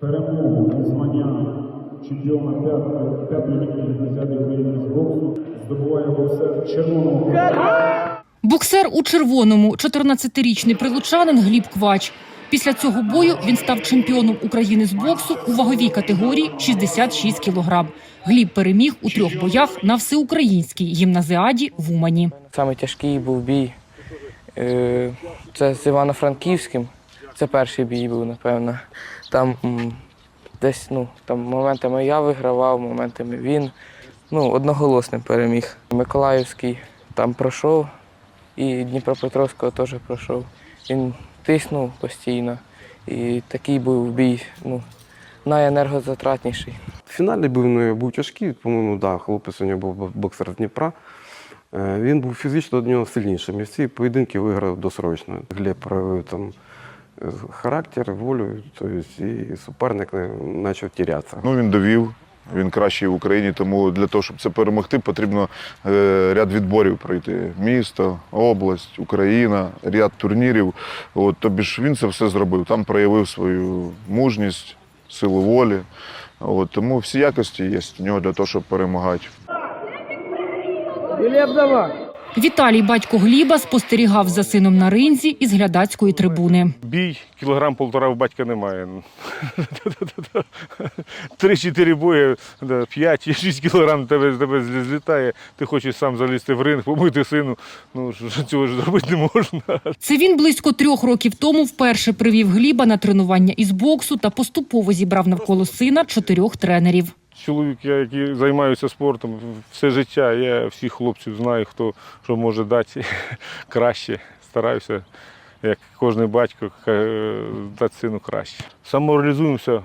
перемогу і звання чемпіона п'ятої ліги Олімпіади України з боксу здобуває боксер червоного. Боксер у червоному, 14-річний прилучанин Гліб Квач. Після цього бою він став чемпіоном України з боксу у ваговій категорії 66 кілограм. Гліб переміг у трьох боях на всеукраїнській гімназіаді в Умані. Саме тяжкий був бій. е, Це з Івано-Франківським. Це перший бій був, напевно. Там десь ну, там моментами я вигравав, моментами він. Ну, одноголосним переміг. Миколаївський там пройшов і Дніпропетровського теж пройшов. Він тиснув постійно. І такий був бій ну, найенергозатратніший. Фінальний був, ну, був тяжкий, по-моєму, да, хлопець у нього був боксер з Дніпра. Е, Він був фізично до нього сильнішим. І всі поєдинки виграв досрочно. Глеб проявив там характер, волю, тобто, і суперник почав тірятися. Ну, він довів, він кращий в Україні, тому для того, щоб це перемогти, потрібно е, ряд відборів пройти. Місто, область, Україна, ряд турнірів. От, тобі ж він це все зробив. Там проявив свою мужність, силу волі. От, тому всі якості є в нього для того, щоб перемагати. Віталій, батько Гліба, спостерігав за сином на ринзі із глядацької трибуни. Бій кілограм полтора в батька немає. Три-чотири бої, да, п'ять, шість кілограм тебе, тебе злітає. Ти хочеш сам залізти в ринг, помити сину. Ну цього ж зробити не можна. Це він близько трьох років тому вперше привів Гліба на тренування із боксу та поступово зібрав навколо сина чотирьох тренерів. Чоловік, я, який займаюся спортом все життя, я всіх хлопців знаю, хто що може дати краще. Стараюся, як кожен батько, е, дати сину краще. Самореалізуємося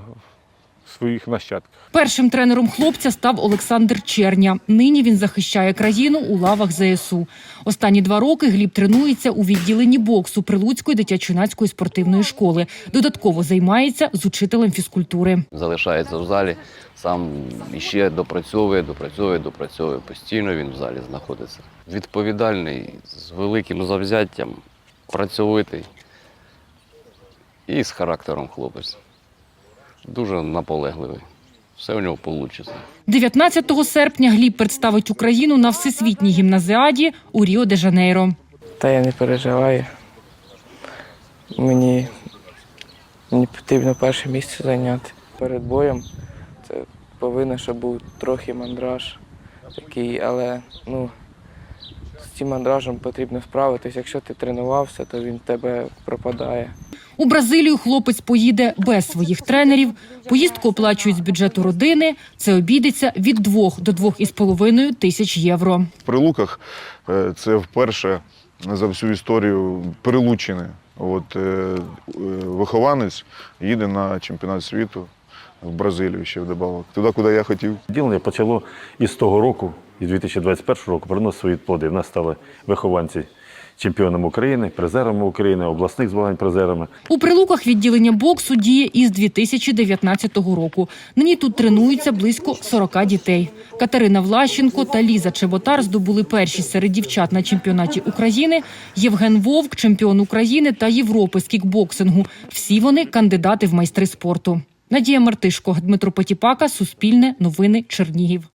своїх нащадках. Першим тренером хлопця став Олександр Черня. Нині він захищає країну у лавах ЗСУ. Останні два роки Гліб тренується у відділенні боксу Прилуцької дитячо-юнацької спортивної школи. Додатково займається з учителем фізкультури. залишається в залі, сам іще допрацьовує, допрацьовує, допрацьовує. Постійно він в залі знаходиться. Відповідальний, з великим завзяттям, працьовитий і з характером хлопець. Дуже наполегливий. Все у нього вийде. 19 серпня Гліб представить Україну на всесвітній гімназіаді у Ріо-де-Жанейро. Та я не переживаю. Мені, мені потрібно перше місце зайняти. Перед боєм це повинен, щоб був трохи мандраж такий, але ну, з цим мандражем потрібно справитись. Якщо ти тренувався, то він в тебе пропадає. У Бразилію хлопець поїде без своїх тренерів. Поїздку оплачують з бюджету родини. Це обійдеться від 2 до 2,5 тисяч євро. В Прилуках е, це вперше за всю історію Прилучини. От, е, е, вихованець їде на чемпіонат світу в Бразилію ще вдобавок. Туди, куди я хотів. Ділення почало із того року, із 2021 року, приносить свої плоди. В нас стали вихованці чемпіонами України, призерами України, обласних змагань призерами. У прилуках відділення боксу діє із 2019 року. Нині тут тренуються близько 40 дітей. Катерина Влащенко та Ліза Чеботар здобули перші серед дівчат на чемпіонаті України. Євген Вовк, чемпіон України та Європи з кікбоксингу. Всі вони кандидати в майстри спорту. Надія Мартишко, Дмитро Потіпака, Суспільне, Новини, Чернігів.